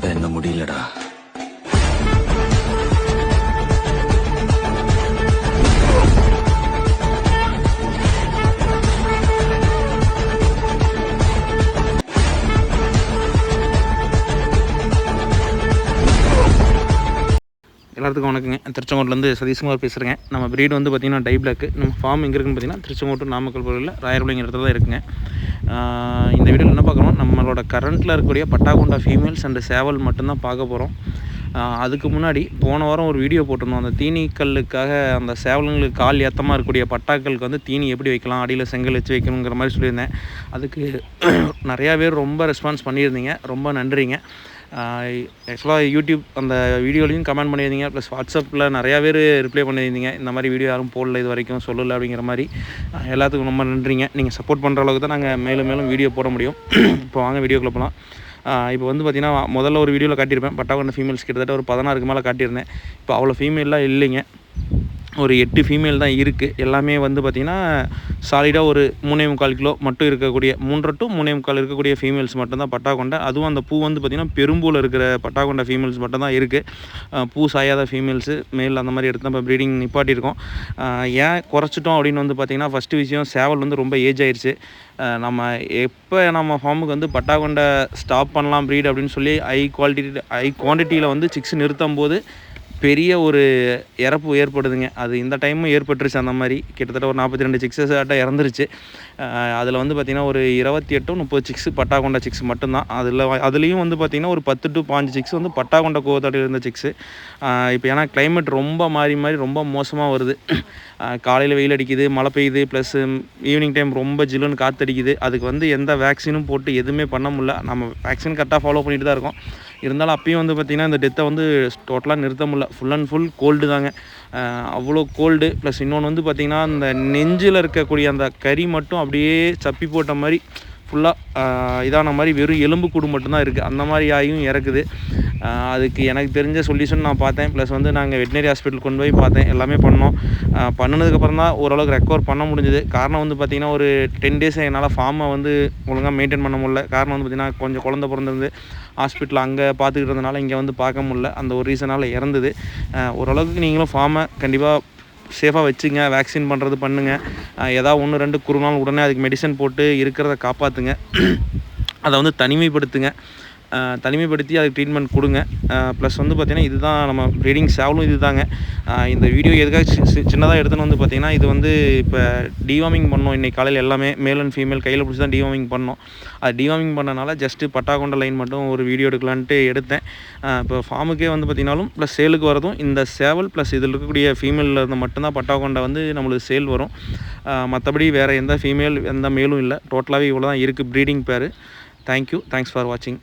கதை என்ன முடியலடா. எல்லாத்துக்கும் வணக்கங்க. திருச்செங்கோட்டிலேருந்து சதீஷ்குமார் பேசுகிறேங்க நம்ம ப்ரீடு வந்து பார்த்திங்கன்னா டை பிளாக் நம்ம ஃபார்ம் எங்கே இருக்குன்னு பார்த்தீங்கன்னா திருச்செங்கோட்டு நாமக்கல் பகுதியில் ராயர்புலிங்கிற இடத்துல தான் இருக்குங்க. இந்த வீடியோவில் என்ன பார்க்குறோம்? நம்மளோட கரண்ட்டில் இருக்கக்கூடிய பட்டாகுண்டா ஃபீமேல்ஸ் அண்ட் சேவல் மட்டும்தான் பார்க்க போகிறோம் அதுக்கு முன்னாடி போன வாரம் ஒரு வீடியோ போட்டிருந்தோம். அந்த தீனிக்கல்லுக்காக அந்த சேவலுங்களுக்கு கால் ஏத்தமாக இருக்கக்கூடிய பட்டாக்களுக்கு வந்து தீனி எப்படி வைக்கலாம்? அடியில் செங்கல் வச்சு வைக்கணுங்கிற மாதிரி சொல்லியிருந்தேன். அதுக்கு நிறையா பேர் ரொம்ப ரெஸ்பான்ஸ் பண்ணியிருந்தீங்க. ரொம்ப நன்றிங்க. ஆக்சுவலாக யூடியூப் அந்த வீடியோலையும் கமெண்ட் பண்ணியிருந்தீங்க. ப்ளஸ் வாட்ஸ்அப்பில் நிறையா பேர் ரிப்ளை பண்ணியிருந்தீங்க. இந்த மாதிரி வீடியோ யாரும் போடல இது வரைக்கும் சொல்லலை அப்படிங்கிற மாதிரி. எல்லாத்துக்கும் ரொம்ப நன்றிங்க. நீங்கள் சப்போர்ட் பண்ணுற அளவுக்கு தான் நாங்கள் மேலும் மேலும் வீடியோ போட முடியும். இப்போ வாங்க வீடியோக்குள்ளே போகலாம் இப்போ வந்து பார்த்திங்கன்னா முதல்ல ஒரு வீடியோவில் காட்டியிருப்பேன். பட்டாக்கொண்ட ஃபீமேல்ஸ் கிட்டத்தட்ட ஒரு பதினாறுக்கு மேலே காட்டியிருந்தேன். இப்போ அவ்வளோ ஃபீமேல்லாம் இல்லைங்க. ஒரு எட்டு ஃபீமேல் தான் இருக்குது எல்லாமே வந்து பார்த்திங்கன்னா சாலிடாக ஒரு மூணே முக்கால் கிலோ மட்டும் இருக்கக்கூடிய மூன்றரை டு மூணே முக்கால் இருக்கக்கூடிய ஃபீமேல்ஸ் மட்டும்தான் பட்டாக்கொண்டை அதுவும் அந்த பூ வந்து பார்த்திங்கன்னா பெரும்பூவில் இருக்கிற பட்டா கொண்ட ஃபீமேல்ஸ் மட்டும் தான் இருக்குது பூ சாயாத ஃபீமேல்ஸு மேல் அந்த மாதிரி எடுத்து தான் ப்ரீடிங் நிப்பாட்டியிருக்கோம். ஏன் குறைச்சிட்டோம் அப்படின்னு வந்து பார்த்திங்கன்னா ஃபஸ்ட்டு விஷயம் சேவல் வந்து ரொம்ப ஏஜ் ஆயிடுச்சு நம்ம எப்போ நம்ம ஃபார்முக்கு வந்து பட்டா ஸ்டாப் பண்ணலாம் ப்ரீட் அப்படின்னு சொல்லி ஹை குவாலிட்டி ஹை குவான்டிட்டியில் வந்து சிக்ஸ் நிறுத்தும் போது பெரிய ஒரு இறப்பு ஏற்படுதுங்க. அது இந்த டைமும் ஏற்பட்டுருச்சு அந்த மாதிரி. கிட்டத்தட்ட ஒரு நாற்பத்தி ரெண்டு சிக்ஸஸ் ஆட்ட இறந்துருச்சு. அதில் வந்து பார்த்திங்கன்னா ஒரு இருபத்தி எட்டு முப்பது சிக்ஸ் பட்டாகொண்டா சிக்ஸ் மட்டும்தான். அதில் அதுலேயும் வந்து பார்த்திங்கன்னா ஒரு பத்து டு பாஞ்சு சிக்ஸ் வந்து பட்டா கோவத்தாட்டில் இருந்த சிக்ஸு இப்போ ஏன்னா கிளைமேட் ரொம்ப மாறி மாறி ரொம்ப மோசமாக வருது. காலையில் வெயில் அடிக்குது மழை பெய்யுது ப்ளஸ் ஈவினிங் டைம் ரொம்ப ஜில்லுன்னு காற்றடிக்குது அதுக்கு வந்து எந்த வேக்சினும் போட்டு எதுவுமே பண்ண முடியல. நம்ம வேக்சின் கரெக்டாக ஃபாலோ பண்ணிட்டு தான் இருக்கோம். இருந்தாலும் அப்பயும் வந்து பார்த்திங்கன்னா இந்த டெத்தை வந்து டோட்டலாக நிறுத்த முடியல. ஃபுல் அண்ட் ஃபுல் கோல்டு தாங்க. அவ்வளோ கோல்டு ப்ளஸ் இன்னொன்று வந்து பார்த்திங்கன்னா அந்த நெஞ்சில் இருக்கக்கூடிய அந்த கறி மட்டும் அப்படியே சப்பி போட்ட மாதிரி ஃபுல்லாக இதான மாதிரி வெறும் எலும்பு கூடு மட்டும்தான் இருக்குது அந்த மாதிரி ஆகியும் இறக்குது. அதுக்கு எனக்கு தெரிஞ்ச சொல்யூஷன் நான் பார்த்தேன். ப்ளஸ் வந்து நாங்கள் வெட்டினரி ஹாஸ்பிட்டல் கொண்டு போய் பார்த்தேன். எல்லாமே பண்ணோம். பண்ணதுக்கப்புறம் தான் ஓரளவுக்கு ரெக்கவர் பண்ண முடிஞ்சது. காரணம் வந்து பார்த்திங்கன்னா ஒரு டென் டேஸ் என்னால் ஃபார்மை வந்து ஒழுங்காக மெயின்டைன் பண்ண முடியல. காரணம் வந்து பார்த்திங்கன்னா கொஞ்சம் குழந்த பிறந்திருந்து ஹாஸ்பிட்டல் அங்கே பார்த்துக்கிட்டு இருந்தனால இங்கே வந்து பார்க்க முடில அந்த ஒரு ரீசனால் இறந்தது. ஓரளவுக்கு நீங்களும் ஃபார்மை கண்டிப்பாக சேஃபாக வச்சுங்க வேக்சின் பண்ணுறது பண்ணுங்கள் ஏதாவது ஒன்று ரெண்டு குறுநாள் உடனே அதுக்கு மெடிசன் போட்டு இருக்கிறத காப்பாற்றுங்க அதை வந்து தனிமைப்படுத்துங்க. தனிமைப்படுத்தி அதுக்கு ட்ரீட்மெண்ட் கொடுங்க. ப்ளஸ் வந்து பார்த்திங்கன்னா இதுதான் நம்ம ப்ரீடிங் சேவலும் இது தாங்க இந்த வீடியோ எதுக்காக சின்னதாக எடுத்துன்னு வந்து பார்த்திங்கன்னா இது வந்து இப்போ டிவார்மிங் பண்ணோம் இன்றைக்கி காலையில் எல்லாமே மேல் அண்ட் ஃபீமேல் கையில் பிடிச்சி தான் டிவார்மிங் பண்ணோம். அது டிவார்மிங் பண்ணனால ஜஸ்ட்டு பட்டாக்கொண்ட லைன் மட்டும் ஒரு வீடியோ எடுக்கலான்ட்டு எடுத்தேன். இப்போ ஃபார்முக்கே வந்து பார்த்திங்கனாலும் ப்ளஸ் சேலுக்கு வரதும் இந்த சேவல் ப்ளஸ் இதில் இருக்கக்கூடிய ஃபீமேலில் இருந்து மட்டும்தான் பட்டாக்கொண்டை வந்து நம்மளுக்கு சேல் வரும். மற்றபடி வேறு எந்த ஃபீமேல் எந்த மேலும் இல்லை. டோட்டலாகவே இவ்வளோ தான் இருக்குது ப்ரீடிங் பேர். தேங்க்யூ தேங்க்ஸ் ஃபார் வாட்சிங்